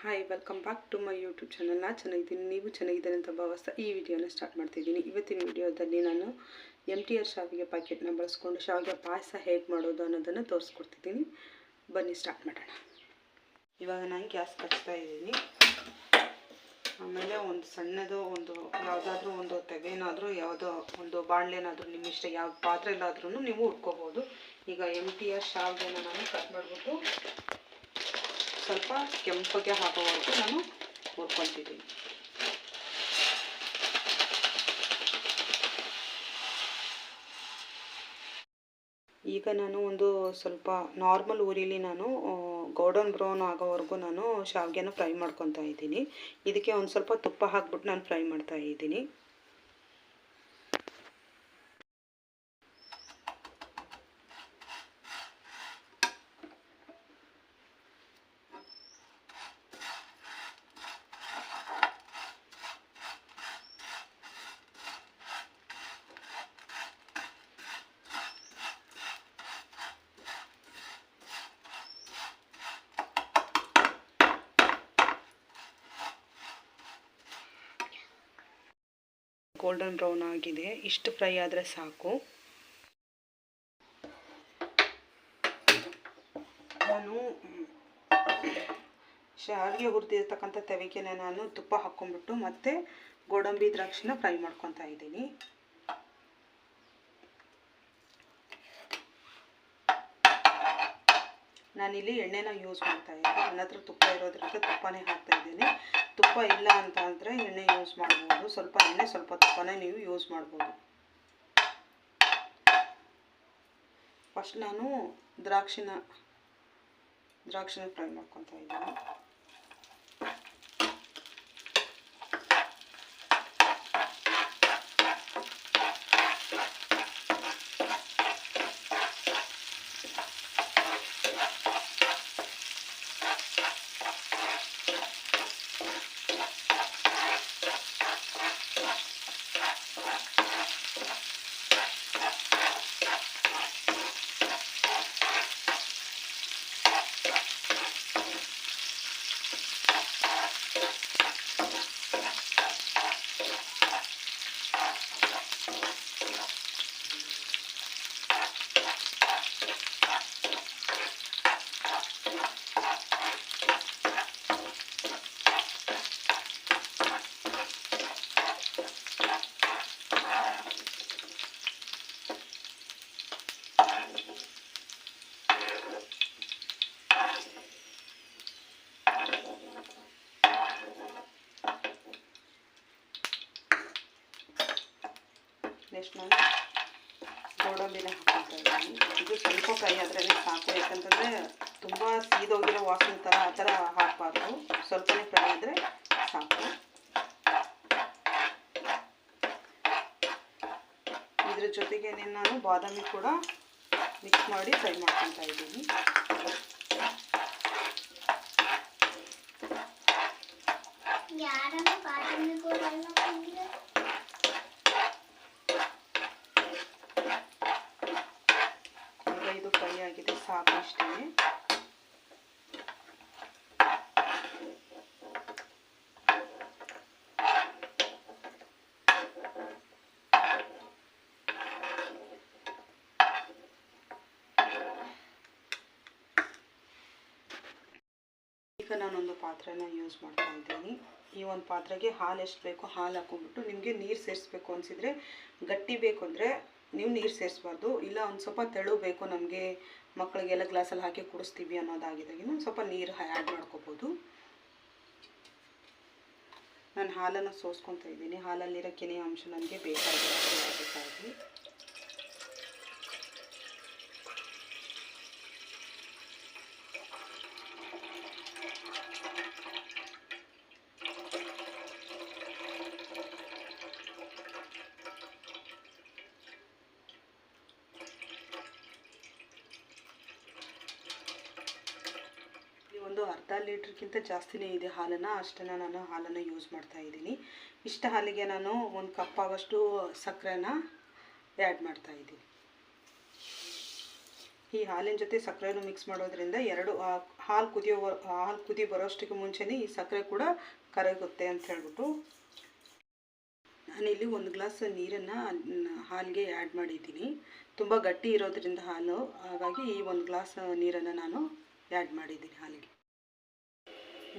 Hi welcome back to my YouTube channel ನಾನು ಚೆನ್ನಾಗಿದ್ದೀನಿ. ನೀವು ಚೆನ್ನಾಗಿದ್ದೀನಿ ಅಂತ ಭಾವಿಸ್ತಾ ಈ ವಿಡಿಯೋನ ಸ್ಟಾರ್ಟ್ ಮಾಡ್ತಿದ್ದೀನಿ. ಇವತ್ತಿನ ವಿಡಿಯೋದಲ್ಲಿ ನಾನು ಎಂ ಟಿ ಆರ್ ಶಾವಿಗೆ ಪ್ಯಾಕೆಟ್ನ ಬಳಸ್ಕೊಂಡು ಶಾವಿಗೆ ಪಾಯಸ ಹೇಗೆ ಮಾಡೋದು ಅನ್ನೋದನ್ನು ತೋರಿಸ್ಕೊಡ್ತಿದ್ದೀನಿ. ಬನ್ನಿ ಸ್ಟಾರ್ಟ್ ಮಾಡೋಣ. ಇವಾಗ ನಾನು ಗ್ಯಾಸ್ ಕಚ್ತಾ ಇದ್ದೀನಿ. ಆಮೇಲೆ ಒಂದು ಸಣ್ಣದು ಒಂದು ಯಾವುದಾದ್ರೂ ಒಂದು ತೆಗೆನಾದರೂ ಯಾವುದೋ ಒಂದು ಬಾಣಲೆನಾದರೂ ನಿಮ್ಮ ಇಷ್ಟ ಯಾವ ಪಾತ್ರೆಲಾದ್ರೂ ನೀವು ಉಟ್ಕೋಬೋದು ಈಗ ಎಂ ಟಿ ಆರ್ ಶಾವಿಗೆನ ನಾನು ಕಟ್ ಮಾಡಿಬಿಟ್ಟು ಸ್ವಲ್ಪ ಕೆಂಪಗೆ ಹಾಕೋವರೆಗೂ ನಾನು ಹುರ್ಕೊತಿದ್ದೀನಿ. ಈಗ ನಾನು ಒಂದು ಸ್ವಲ್ಪ ನಾರ್ಮಲ್ ಊರಿಲಿ ನಾನು ಗೋಲ್ಡನ್ ಬ್ರೌನ್ ಆಗೋವರೆಗೂ ನಾನು ಶಾವಿಗೆನ ಫ್ರೈ ಮಾಡ್ಕೊತಾ ಇದ್ದೀನಿ. ಇದಕ್ಕೆ ಒಂದು ಸ್ವಲ್ಪ ತುಪ್ಪ ಹಾಕ್ಬಿಟ್ಟು ನಾನು ಫ್ರೈ ಮಾಡ್ತಾ ಇದ್ದೀನಿ. ಗೋಲ್ಡನ್ ಬ್ರೌನ್ ಆಗಿದೆ. ಇಷ್ಟು ಫ್ರೈ ಆದರೆ ಸಾಕು. ನಾನು ಶಾವಿಗೆ ಹುರಿದಿರ್ತಕ್ಕಂಥ ತವಿಗೆನ ನಾನು ತುಪ್ಪ ಹಾಕ್ಕೊಂಡ್ಬಿಟ್ಟು ಮತ್ತೆ ಗೋಡಂಬಿ ದ್ರಾಕ್ಷಿನ ಫ್ರೈ ಮಾಡ್ಕೊತಾ ಇದ್ದೀನಿ. ನಾನಿಲ್ಲಿ ಎಣ್ಣೆನ ಯೂಸ್ ಮಾಡ್ತಾ ಇದ್ದೀನಿ. ನನ್ನ ಹತ್ರ ತುಪ್ಪ ಇರೋದ್ರಿಂದ ತುಪ್ಪನೇ ಹಾಕ್ತಾ ಇದ್ದೀನಿ. ತುಪ್ಪ ಇಲ್ಲ ಅಂತ ಅಂದರೆ ಎಣ್ಣೆ ಯೂಸ್ ಮಾಡ್ಬೋದು. ಸ್ವಲ್ಪ ಎಣ್ಣೆ, ಸ್ವಲ್ಪ ತುಪ್ಪನೇ ನೀವು ಯೂಸ್ ಮಾಡ್ಬೋದು. ಫಸ್ಟ್ ನಾನು ದ್ರಾಕ್ಷಿನ ದ್ರಾಕ್ಷಿನ ಫ್ರೈ ಮಾಡ್ಕೊತಾ ಇದ್ದೀನಿ. ನೆಕ್ಸ್ಟ್ ನಾನು ಗೋಡಂಬಿನ ಇದ್ದೀನಿ. ಇದು ಸ್ವಲ್ಪ ಫ್ರೈ ಆದರೆ ಸಾಕು. ಯಾಕಂತಂದರೆ ತುಂಬ ಸೀದೋಗಿರೋ ವಾಸನೆ ಥರ ಆ ಥರ ಹಾಕಬಾರ್ದು. ಸ್ವಲ್ಪನೇ ಫ್ರೈ ಆದರೆ ಸಾಕು. ಇದ್ರ ಜೊತೆಗೆ ನಾನು ಬಾದಾಮಿ ಕೂಡ ಮಿಕ್ಸ್ ಮಾಡಿ ಫ್ರೈ ಮಾಡ್ಕೊತಾ ಇದ್ದೀನಿ ಯಾರನ್ನ ಬಾದಾಮಿ ಗೋಡನ್ನ ತಿಂದ್ರೆ ಈಗ ಇದು ಫ್ರೈ ಆಗಿದೆ ಸಾಕು ಈಗ ನಾನೊಂದು ಪಾತ್ರೆನ ಯೂಸ್ ಮಾಡ್ತಾ ಇದ್ದೀನಿ. ಈ ಒಂದು ಪಾತ್ರೆಗೆ ಹಾಲು ಎಷ್ಟು ಬೇಕೋ ಹಾಲು ಹಾಕೊಂಡ್ಬಿಟ್ಟು ನಿಮಗೆ ನೀರು ಸೇರಿಸ್ಬೇಕು ಅನಿಸಿದರೆ, ಗಟ್ಟಿ ಬೇಕು ಅಂದರೆ ನೀವು ನೀರು ಸೇರಿಸ್ಬಾರ್ದು, ಇಲ್ಲ ಒಂದು ಸ್ವಲ್ಪ ತೆಳು ಬೇಕು ನಮಗೆ ಮಕ್ಕಳಿಗೆಲ್ಲ ಗ್ಲಾಸಲ್ಲಿ ಹಾಕಿ ಕುಡಿಸ್ತೀವಿ ಅನ್ನೋದಾಗಿದ್ದಾಗ ಒಂದು ಸ್ವಲ್ಪ ನೀರು ಆ್ಯಡ್ ಮಾಡ್ಕೋಬೋದು. ನಾನು ಹಾಲನ್ನು ಸೋಸ್ಕೊತಾ ಇದ್ದೀನಿ. ಹಾಲಲ್ಲಿರೋ ಕೆನೆ ಅಂಶ ನನಗೆ ಬೇಕಾಗಿರೋದಕ್ಕಾಗಿ ಇಲ್ಲಿ ಒಂದು ಅರ್ಧ ಲೀಟ್ರ್ಗಿಂತ ಜಾಸ್ತಿನೇ ಇದೆ ಹಾಲನ್ನು. ಅಷ್ಟನ್ನು ನಾನು ಹಾಲನ್ನು ಯೂಸ್ ಮಾಡ್ತಾ ಇದ್ದೀನಿ. ಇಷ್ಟ ಹಾಲಿಗೆ ನಾನು ಒಂದು ಕಪ್ ಆಗೋಷ್ಟು ಸಕ್ಕರೆನ ಆ್ಯಡ್ ಮಾಡ್ತಾ ಇದ್ದೀನಿ. ಈ ಹಾಲಿನ ಜೊತೆ ಸಕ್ಕರೆನೂ ಮಿಕ್ಸ್ ಮಾಡೋದ್ರಿಂದ ಎರಡು ಹಾಲು ಕುದಿಯೋ ಹಾಲು ಕುದಿ ಬರೋಷ್ಟಕ್ಕೆ ಮುಂಚೆನೇ ಈ ಸಕ್ಕರೆ ಕೂಡ ಕರಗುತ್ತೆ ಅಂತ ಹೇಳ್ಬಿಟ್ಟು ನಾನಿಲ್ಲಿ ಒಂದು ಗ್ಲಾಸ್ ನೀರನ್ನು ಹಾಲಿಗೆ ಆ್ಯಡ್ ಮಾಡಿದ್ದೀನಿ. ತುಂಬ ಗಟ್ಟಿ ಇರೋದ್ರಿಂದ ಹಾಲು. ಹಾಗಾಗಿ ಈ ಒಂದು ಗ್ಲಾಸ್ ನೀರನ್ನು ನಾನು ಆ್ಯಡ್ ಮಾಡಿದ್ದೀನಿ ಹಾಲಿಗೆ.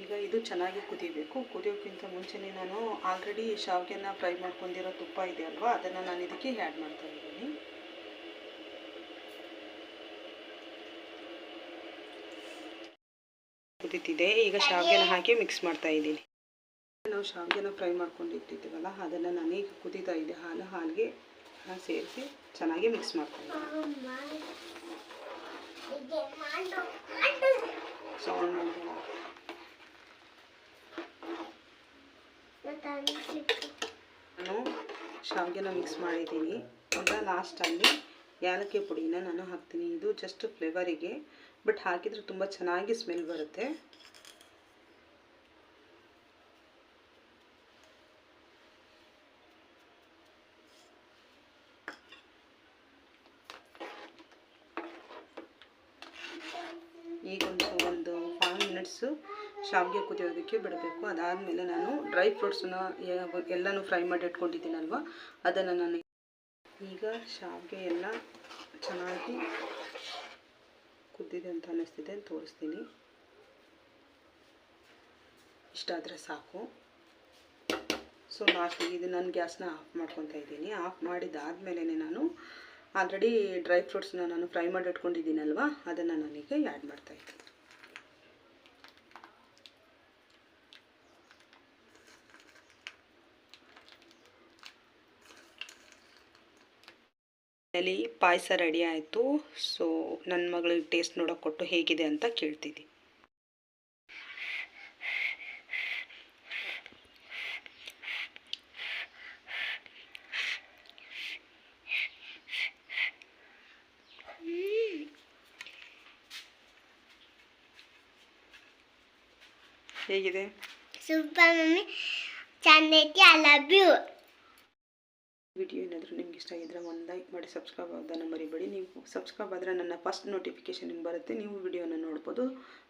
ಈಗ ಇದು ಚೆನ್ನಾಗಿ ಕುದಿಬೇಕು. ಕುದಿಯೋಕ್ಕಿಂತ ಮುಂಚೆನೇ ನಾನು ಆಲ್ರೆಡಿ ಶಾವಿಗೆನ ಫ್ರೈ ಮಾಡ್ಕೊಂಡಿರೋ ತುಪ್ಪ ಇದೆ ಅಲ್ವಾ ಅದನ್ನು ನಾನು ಇದಕ್ಕೆ ಆ್ಯಡ್ ಮಾಡ್ತಾ ಇದ್ದೀನಿ. ಕುದೀತಿದೆ. ಈಗ ಶಾವಿಗೆನ ಹಾಕಿ ಮಿಕ್ಸ್ ಮಾಡ್ತಾ ಇದ್ದೀನಿ. ನಾವು ಶಾವಿಗೆನ ಫ್ರೈ ಮಾಡ್ಕೊಂಡು ಇಟ್ಟಿದ್ದೀವಲ್ಲ ಅದನ್ನು ನಾನೀಗ ಕುದೀತಾ ಇದೆ ಹಾಲು, ಹಾಲಿಗೆ ಸೇರಿಸಿ ಚೆನ್ನಾಗಿ ಮಿಕ್ಸ್ ಮಾಡ್ತಾ ಇದ್ದೀನಿ. ಸೌಂಡ್ ಮತ್ತೆ ಅನ್ಸಿತ್ತು ನಾನು ಶಾವಿಗೆನ ಮಿಕ್ಸ್ ಮಾಡಿದ್ದೀನಿ. ಈಗ ಲಾಸ್ಟಲ್ಲಿ ಏಲಕ್ಕಿ ಪುಡಿನ ನಾನು ಹಾಕ್ತೀನಿ. ಇದು ಜಸ್ಟ್ ಫ್ಲೇವರಿಗೆ ಬಟ್ ಹಾಕಿದರೆ ತುಂಬ ಚೆನ್ನಾಗಿ ಸ್ಮೆಲ್ ಬರುತ್ತೆ. ಈಗ ಒಂದು ಒಂದು ಫೈವ್ ಮಿನಿಟ್ಸು ಶಾವಿಗೆ ಕುದಿಯೋದಕ್ಕೆ ಬಿಡಬೇಕು. ಅದಾದಮೇಲೆ ನಾನು ಡ್ರೈ ಫ್ರೂಟ್ಸನ್ನ ಎಲ್ಲನೂ ಫ್ರೈ ಮಾಡಿ ಇಟ್ಕೊಂಡಿದ್ದೀನಲ್ವ? ಅದನ್ನು ನಾನು ಈಗ ಶಾವಿಗೆ ಎಲ್ಲ ಚೆನ್ನಾಗಿ ಕುದ್ದಿದೆ ಅಂತ ಅನ್ನಿಸ್ತಿದೆ ತೋರಿಸ್ತೀನಿ. ಇಷ್ಟಾದರೆ ಸಾಕು. ಸೊ ಲಾಸ್ಟಿಗೆ ಇದು ನಾನು ಗ್ಯಾಸ್ನ ಆಫ್ ಮಾಡ್ಕೊತಾ ಇದ್ದೀನಿ. ಆಫ್ ಮಾಡಿದಾದ್ಮೇಲೆ ನಾನು ಆಲ್ರೆಡಿ ಡ್ರೈ ಫ್ರೂಟ್ಸ್ನ ನಾನು ಫ್ರೈ ಮಾಡಿ ಇಟ್ಕೊಂಡಿದ್ದೀನಲ್ವ? ಅದನ್ನು ನಾನೀಗ ಆ್ಯಡ್ ಮಾಡ್ತಾ ಅಲ್ಲಿ ಪಾಯಸ ರೆಡಿ ಆಯಿತು. ಸೊ ನನ್ನ ಮಗಳಿಗೆ ಟೇಸ್ಟ್ ನೋಡೋಕೆ ಕೊಟ್ಟು ಹೇಗಿದೆ ಅಂತ ಕೇಳ್ತಿದ್ದೆ. ಹೇಗಿದೆ? Super mummy. ಚೆನ್ನೈತಿ I love you video ಏನಾದರೂ ನಿಮ್ಗೆ ಇಷ್ಟ ಆಗಿದ್ದರೆ ಒಂದು ಲೈಕ್ ಮಾಡಿ ಸಬ್ಸ್ಕ್ರೈಬ್ ಆಗೋದನ್ನು ಮರಿಬೇಡಿ. ನೀವು ಸಬ್ಸ್ಕ್ರೈಬ್ ಆದರೆ ನನ್ನ ಫಸ್ಟ್ ನೋಟಿಫಿಕೇಷನ್ ನಿಮ್ಗೆ ಬರುತ್ತೆ. ನೀವು ವಿಡಿಯೋನ ನೋಡ್ಬೋದು.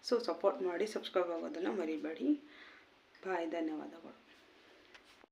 ಸೊ ಸಪೋರ್ಟ್ ಮಾಡಿ ಸಬ್ಸ್ಕ್ರೈಬ್ ಆಗೋದನ್ನು ಮರಿಬೇಡಿ. ಬಾಯ್ ಧನ್ಯವಾದಗಳು.